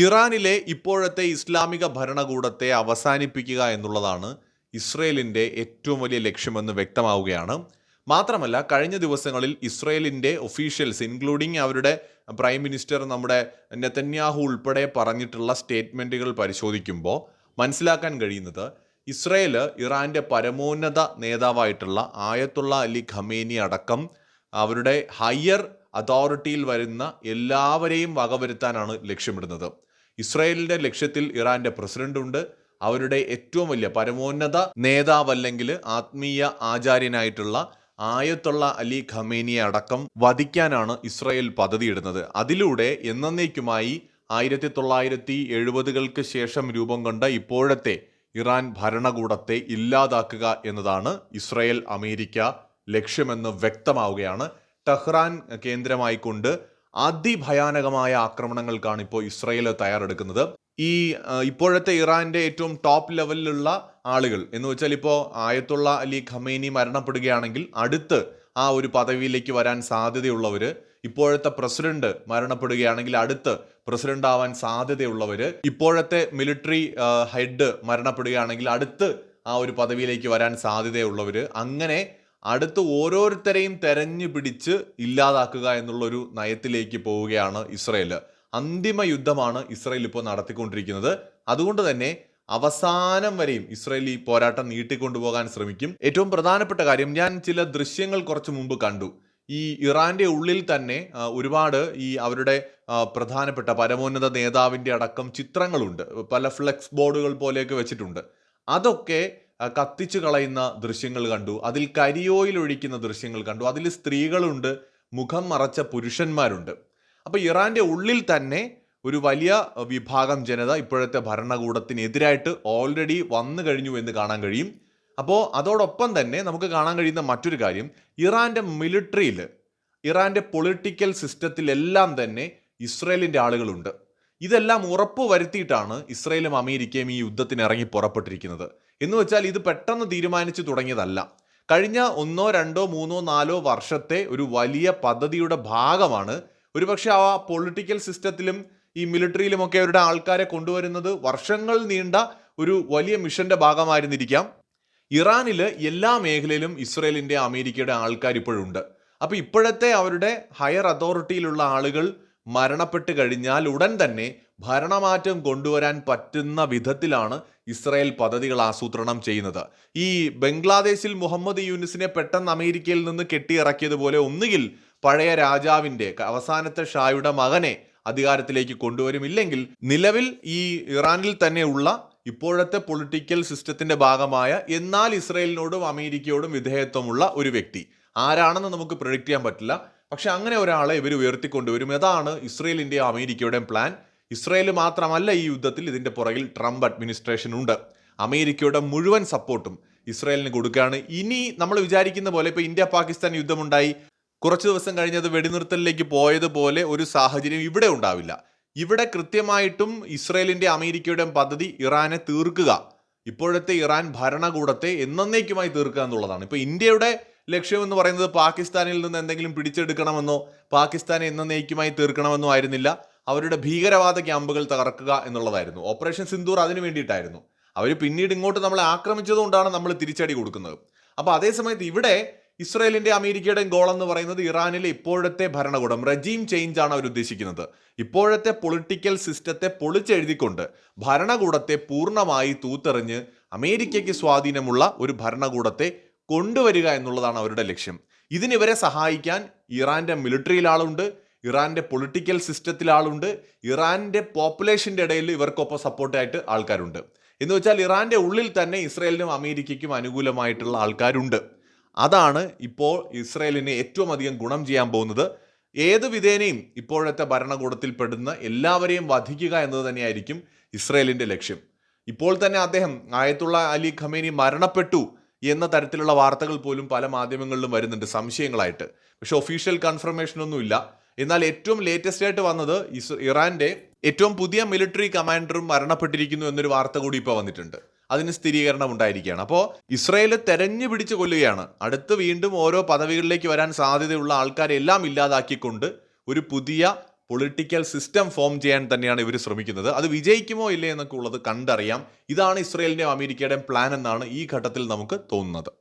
ഇറാനിലെ ഇപ്പോഴത്തെ ഇസ്ലാമിക ഭരണകൂടത്തെ അവസാനിപ്പിക്കുക എന്നുള്ളതാണ് ഇസ്രയേലിന്റെ ഏറ്റവും വലിയ ലക്ഷ്യമെന്ന് വ്യക്തമാവുകയാണ്. മാത്രമല്ല കഴിഞ്ഞ ദിവസങ്ങളിൽ ഇസ്രയേലിന്റെ ഒഫീഷ്യൽസ് ഇൻക്ലൂഡിങ് അവരുടെ പ്രൈം മിനിസ്റ്റർ നമ്മുടെ നെതന്യാഹു ഉൾപ്പെടെ പറഞ്ഞിട്ടുള്ള സ്റ്റേറ്റ്മെന്റുകൾ പരിശോധിക്കുമ്പോൾ മനസ്സിലാക്കാൻ കഴിയുന്നത് ഇസ്രയേൽ ഇറാന്റെ പരമോന്നത നേതാവായിട്ടുള്ള ആയത്തുള്ള അലി ഖമേനി അടക്കം അവരുടെ ഹയർ അതോറിറ്റിയിൽ വരുന്ന എല്ലാവരെയും വകവരുത്താനാണ് ലക്ഷ്യമിടുന്നത്. ഇസ്രായേലിന്റെ ലക്ഷ്യത്തിൽ ഇറാന്റെ പ്രസിഡന്റ് ഉണ്ട്. അവരുടെ ഏറ്റവും വലിയ പരമോന്നത നേതാവല്ലെങ്കിൽ ആത്മീയ ആചാര്യനായിട്ടുള്ള ആയത്തുള്ള അലി ഖമേനിയെ അടക്കം വധിക്കാനാണ് ഇസ്രായേൽ പദ്ധതിയിടുന്നത്. അതിലൂടെ എന്നേക്കുമായി ആയിരത്തി തൊള്ളായിരത്തി എഴുപതുകൾക്ക് ശേഷം രൂപം കൊണ്ട ഇപ്പോഴത്തെ ഇറാൻ ഭരണകൂടത്തെ ഇല്ലാതാക്കുക എന്നതാണ് ഇസ്രായേൽ അമേരിക്ക ലക്ഷ്യമെന്ന് വ്യക്തമാവുകയാണ്. ടെഹ്റാൻ കേന്ദ്രമായിക്കൊണ്ട് അതിഭയാനകമായ ആക്രമണങ്ങൾക്കാണ് ഇപ്പോൾ ഇസ്രയേൽ തയ്യാറെടുക്കുന്നത്. ഈ ഇപ്പോഴത്തെ ഇറാന്റെ ഏറ്റവും ടോപ്പ് ലെവലിലുള്ള ആളുകൾ എന്ന് വെച്ചാൽ ഇപ്പോൾ ആയത്തുള്ള അലി ഖമേനി മരണപ്പെടുകയാണെങ്കിൽ അടുത്ത് ആ ഒരു പദവിയിലേക്ക് വരാൻ സാധ്യതയുള്ളവർ ഇപ്പോഴത്തെ പ്രസിഡന്റ് മരണപ്പെടുകയാണെങ്കിൽ അടുത്ത് പ്രസിഡന്റ് ആവാൻ സാധ്യതയുള്ളവർ ഇപ്പോഴത്തെ മിലിറ്ററി ഹെഡ് മരണപ്പെടുകയാണെങ്കിൽ അടുത്ത് ആ ഒരു പദവിയിലേക്ക് വരാൻ സാധ്യതയുള്ളവർ അങ്ങനെ അടുത്ത് ഓരോരുത്തരെയും തെരഞ്ഞു പിടിച്ച് ഇല്ലാതാക്കുക എന്നുള്ളൊരു നയത്തിലേക്ക് പോവുകയാണ് ഇസ്രയേൽ അന്തിമ യുദ്ധമാണ് ഇസ്രയേൽ ഇപ്പോൾ നടത്തിക്കൊണ്ടിരിക്കുന്നത്. അതുകൊണ്ട് തന്നെ അവസാനം വരെയും ഇസ്രയേൽ ഈ പോരാട്ടം നീട്ടിക്കൊണ്ടുപോകാൻ ശ്രമിക്കും. ഏറ്റവും പ്രധാനപ്പെട്ട കാര്യം ഞാൻ ചില ദൃശ്യങ്ങൾ കുറച്ച് മുമ്പ് കണ്ടു. ഈ ഇറാന്റെ ഉള്ളിൽ തന്നെ ഒരുപാട് ഈ അവരുടെ പ്രധാനപ്പെട്ട പരമോന്നത നേതാവിന്റെ അടക്കം ചിത്രങ്ങളുണ്ട്. പല ഫ്ലെക്സ് ബോർഡുകൾ പോലെയൊക്കെ വെച്ചിട്ടുണ്ട്. അതൊക്കെ കത്തിച്ചു കളയുന്ന ദൃശ്യങ്ങൾ കണ്ടു. അതിൽ കരിയോയിൽ ഒഴിക്കുന്ന ദൃശ്യങ്ങൾ കണ്ടു. അതിൽ സ്ത്രീകളുണ്ട് മുഖം മറച്ച പുരുഷന്മാരുണ്ട്. അപ്പോൾ ഇറാന്റെ ഉള്ളിൽ തന്നെ ഒരു വലിയ വിഭാഗം ജനത ഇപ്പോഴത്തെ ഭരണകൂടത്തിനെതിരായിട്ട് ഓൾറെഡി വന്നു കഴിഞ്ഞു എന്ന് കാണാൻ കഴിയും. അപ്പോൾ അതോടൊപ്പം തന്നെ നമുക്ക് കാണാൻ കഴിയുന്ന മറ്റൊരു കാര്യം. ഇറാന്റെ മിലിറ്ററിയിൽ ഇറാന്റെ പൊളിറ്റിക്കൽ സിസ്റ്റത്തിലെല്ലാം തന്നെ ഇസ്രയേലിന്റെ ആളുകളുണ്ട്. ഇതെല്ലാം ഉറപ്പ് വരുത്തിയിട്ടാണ് ഇസ്രയേലും അമേരിക്കയും ഈ യുദ്ധത്തിന് ഇറങ്ങി പുറപ്പെട്ടിരിക്കുന്നത്. എന്ന് വെച്ചാൽ ഇത് പെട്ടെന്ന് തീരുമാനിച്ചു തുടങ്ങിയതല്ല. കഴിഞ്ഞ ഒന്നോ രണ്ടോ മൂന്നോ നാലോ വർഷത്തെ ഒരു വലിയ പദ്ധതിയുടെ ഭാഗമാണ്. ഒരുപക്ഷെ ആ പൊളിറ്റിക്കൽ സിസ്റ്റത്തിലും ഈ മിലിറ്ററിയിലുമൊക്കെ അവരുടെ ആൾക്കാരെ കൊണ്ടുവരുന്നത് വർഷങ്ങൾ നീണ്ട ഒരു വലിയ മിഷന്റെ ഭാഗമായിരുന്നിരിക്കാം. ഇറാനിൽ എല്ലാ മേഖലയിലും ഇസ്രയേലിന്റെ അമേരിക്കയുടെ ആൾക്കാർ ഇപ്പോഴുണ്ട്. അപ്പോൾ ഇപ്പോഴത്തെ അവരുടെ ഹയർ അതോറിറ്റിയിലുള്ള ആളുകൾ മരണപ്പെട്ട് കഴിഞ്ഞാൽ ഉടൻ തന്നെ ഭരണമാറ്റം കൊണ്ടുവരാൻ പറ്റുന്ന വിധത്തിലാണ് ഇസ്രായേൽ പദ്ധതികൾ ആസൂത്രണം ചെയ്യുന്നത്. ഈ ബംഗ്ലാദേശിൽ മുഹമ്മദ് യൂനിസിനെ പെട്ടെന്ന് അമേരിക്കയിൽ നിന്ന് കെട്ടിയിറക്കിയതുപോലെ ഒന്നുകിൽ പഴയ രാജാവിന്റെ അവസാനത്തെ ഷായുടെ മകനെ അധികാരത്തിലേക്ക് കൊണ്ടുവരുമില്ലെങ്കിൽ നിലവിൽ ഈ ഇറാനിൽ തന്നെയുള്ള ഇപ്പോഴത്തെ പൊളിറ്റിക്കൽ സിസ്റ്റത്തിന്റെ ഭാഗമായ എന്നാൽ ഇസ്രയേലിനോടും അമേരിക്കയോടും വിധേയത്വമുള്ള ഒരു വ്യക്തി. ആരാണെന്ന് നമുക്ക് പ്രൊഡിക്റ്റ് ചെയ്യാൻ പറ്റില്ല. പക്ഷെ അങ്ങനെ ഒരാളെ ഇവർ ഉയർത്തിക്കൊണ്ടുവരും. അതാണ് ഇസ്രയേലിന്റെയും അമേരിക്കയുടെയും പ്ലാൻ ഇസ്രയേൽ മാത്രമല്ല ഈ യുദ്ധത്തിൽ ഇതിന്റെ പുറകിൽ ട്രംപ് അഡ്മിനിസ്ട്രേഷൻ ഉണ്ട്. അമേരിക്കയുടെ മുഴുവൻ സപ്പോർട്ടും ഇസ്രയേലിന് കൊടുക്കുകയാണ്. ഇനി നമ്മൾ വിചാരിക്കുന്ന പോലെ ഇപ്പോൾ ഇന്ത്യ പാകിസ്ഥാൻ യുദ്ധമുണ്ടായി. കുറച്ച് ദിവസം കഴിഞ്ഞത് വെടിനിർത്തലിലേക്ക് പോയതുപോലെ ഒരു സാഹചര്യം ഇവിടെ ഉണ്ടാവില്ല. ഇവിടെ കൃത്യമായിട്ടും ഇസ്രയേലിന്റെ അമേരിക്കയുടെയും പദ്ധതി ഇറാനെ തീർക്കുക. ഇപ്പോഴത്തെ ഇറാൻ ഭരണകൂടത്തെ എന്നേക്കുമായി തീർക്കുക എന്നുള്ളതാണ്. ഇപ്പോൾ ഇന്ത്യയുടെ ലക്ഷ്യം എന്ന് പറയുന്നത് പാകിസ്ഥാനിൽ നിന്ന് എന്തെങ്കിലും പിടിച്ചെടുക്കണമെന്നോ പാകിസ്ഥാനെ എന്നേക്കുമായി തീർക്കണമെന്നോ ആയിരുന്നില്ല. അവരുടെ ഭീകരവാദ ക്യാമ്പുകൾ തകർക്കുക എന്നുള്ളതായിരുന്നു. ഓപ്പറേഷൻ സിന്ദൂർ അതിനു വേണ്ടിയിട്ടായിരുന്നു. അവർ പിന്നീട് ഇങ്ങോട്ട് നമ്മളെ ആക്രമിച്ചതുകൊണ്ടാണ് നമ്മൾ തിരിച്ചടി കൊടുക്കുന്നത്. അപ്പോൾ അതേസമയത്ത് ഇവിടെ ഇസ്രയേലിന്റെ അമേരിക്കയുടെയും ഗോൾ എന്ന് പറയുന്നത് ഇറാനിലെ ഇപ്പോഴത്തെ ഭരണകൂടം. റജീം ചേഞ്ച് ആണ് അവർ ഉദ്ദേശിക്കുന്നത്. ഇപ്പോഴത്തെ പൊളിറ്റിക്കൽ സിസ്റ്റത്തെ പൊളിച്ചെഴുതിക്കൊണ്ട് ഭരണകൂടത്തെ പൂർണമായി തൂത്തെറിഞ്ഞ് അമേരിക്കയ്ക്ക് സ്വാധീനമുള്ള ഒരു ഭരണകൂടത്തെ കൊണ്ടുവരിക എന്നുള്ളതാണ് അവരുടെ ലക്ഷ്യം. ഇതിനിവരെ സഹായിക്കാൻ ഇറാന്റെ മിലിറ്ററിയിൽ ആളുണ്ട്. ഇറാന്റെ പൊളിറ്റിക്കൽ സിസ്റ്റത്തിൽ ആളുണ്ട്. ഇറാന്റെ പോപ്പുലേഷന്റെ ഇടയിൽ ഇവർക്കൊപ്പം സപ്പോർട്ടായിട്ട് ആൾക്കാരുണ്ട്. എന്ന് വെച്ചാൽ ഇറാന്റെ ഉള്ളിൽ തന്നെ ഇസ്രയേലിനും അമേരിക്കയ്ക്കും അനുകൂലമായിട്ടുള്ള ആൾക്കാരുണ്ട്. അതാണ് ഇപ്പോൾ ഇസ്രയേലിന് ഏറ്റവും അധികം ഗുണം ചെയ്യാൻ പോകുന്നത്. ഏത് വിധേനയും ഇപ്പോഴത്തെ ഭരണകൂടത്തിൽ പെടുന്ന എല്ലാവരെയും വധിക്കുക എന്നത് തന്നെയായിരിക്കും ഇസ്രയേലിന്റെ ലക്ഷ്യം. ഇപ്പോൾ തന്നെ അദ്ദേഹം ആയത്തുള്ള അലി ഖമേനി മരണപ്പെട്ടു എന്ന തരത്തിലുള്ള വാർത്തകൾ പോലും പല മാധ്യമങ്ങളിലും വരുന്നുണ്ട് സംശയങ്ങളായിട്ട്. പക്ഷെ ഒഫീഷ്യൽ കൺഫർമേഷൻ ഒന്നുമില്ല. എന്നാൽ ഏറ്റവും ലേറ്റസ്റ്റ് ആയിട്ട് വന്നത് ഇറാന്റെ ഏറ്റവും പുതിയ മിലിറ്ററി കമാൻഡറും മരണപ്പെട്ടിരിക്കുന്നു എന്നൊരു വാർത്ത കൂടി ഇപ്പോൾ വന്നിട്ടുണ്ട്. അതിന് സ്ഥിരീകരണം ഉണ്ടായിരിക്കുകയാണ്. അപ്പോൾ ഇസ്രയേൽ തെരഞ്ഞു പിടിച്ച് കൊല്ലുകയാണ്. അടുത്ത് വീണ്ടും ഓരോ പദവികളിലേക്ക് വരാൻ സാധ്യതയുള്ള ആൾക്കാരെ എല്ലാം ഇല്ലാതാക്കിക്കൊണ്ട് ഒരു പുതിയ പൊളിറ്റിക്കൽ സിസ്റ്റം ഫോം ചെയ്യാൻ തന്നെയാണ് ഇവർ ശ്രമിക്കുന്നത്. അത് വിജയിക്കുമോ ഇല്ലേ എന്നൊക്കെ ഉള്ളത് കണ്ടറിയാം. ഇതാണ് ഇസ്രയേലിന്റെയും അമേരിക്കയുടെയും പ്ലാൻ എന്നാണ് ഈ ഘട്ടത്തിൽ നമുക്ക് തോന്നുന്നത്.